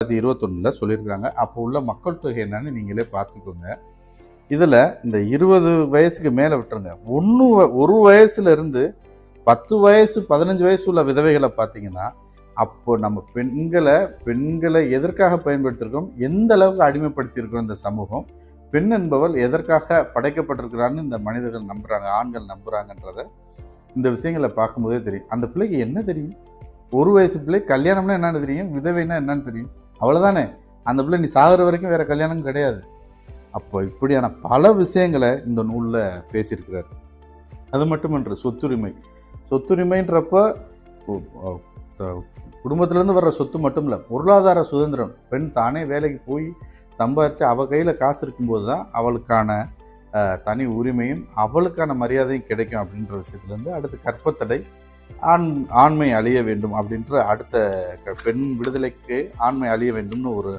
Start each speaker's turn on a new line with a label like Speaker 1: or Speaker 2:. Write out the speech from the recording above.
Speaker 1: ரெண்டாயிரத்தி இருபத்தொன்னில் சொல்லியிருக்காங்க அப்போ உள்ள மக்கள் தொகை என்னன்னு நீங்களே பார்த்துக்கோங்க. இதில் இந்த இருபது வயசுக்கு மேலே விட்டுருங்க. ஒன்று ஒரு வயசுல இருந்து பத்து வயசு பதினஞ்சு வயசு உள்ள விதவைகளை பார்த்தீங்கன்னா அப்போ நம்ம பெண்களை பெண்களை எதற்காக பயன்படுத்தியிருக்கோம்? எந்த அளவுக்கு அடிமைப்படுத்தியிருக்கோம் இந்த சமூகம்? பெண் என்பவள் எதற்காக படைக்கப்பட்டிருக்கிறான்னு இந்த மனிதர்கள் நம்புகிறாங்க ஆண்கள் நம்புகிறாங்கன்றத இந்த விஷயங்களை பார்க்கும்போதே தெரியும். அந்த பிள்ளைக்கு என்ன தெரியும்? ஒரு வயசு பிள்ளை கல்யாணம்னா என்னன்னு தெரியும் விதவைனா என்னன்னு தெரியும். அவ்வளோதானே அந்த பிள்ளை நீ சாகிற வரைக்கும் வேறு கல்யாணம் கிடையாது. அப்போ இப்படியான பல விஷயங்களை இந்த நூலில் பேசியிருக்கிறார். அது மட்டுமன்று சொத்துரிமை. சொத்துரிமைன்றப்போ குடும்பத்திலேருந்து வர்ற சொத்து மட்டும் இல்லை பொருளாதார சுதந்திரம். பெண் தானே வேலைக்கு போய் சம்பாதிச்சு அவள் கையில் காசு இருக்கும்போது தான் அவளுக்கான தனி உரிமையும் அவளுக்கான மரியாதையும் கிடைக்கும் அப்படின்ற விஷயத்துலேருந்து அடுத்து கற்பத்தடை ஆண் ஆண்மை அழிய வேண்டும் அப்படின்ற அடுத்த க- பெண் விடுதலைக்கு ஆண்மை அழிய வேண்டும்னு ஒரு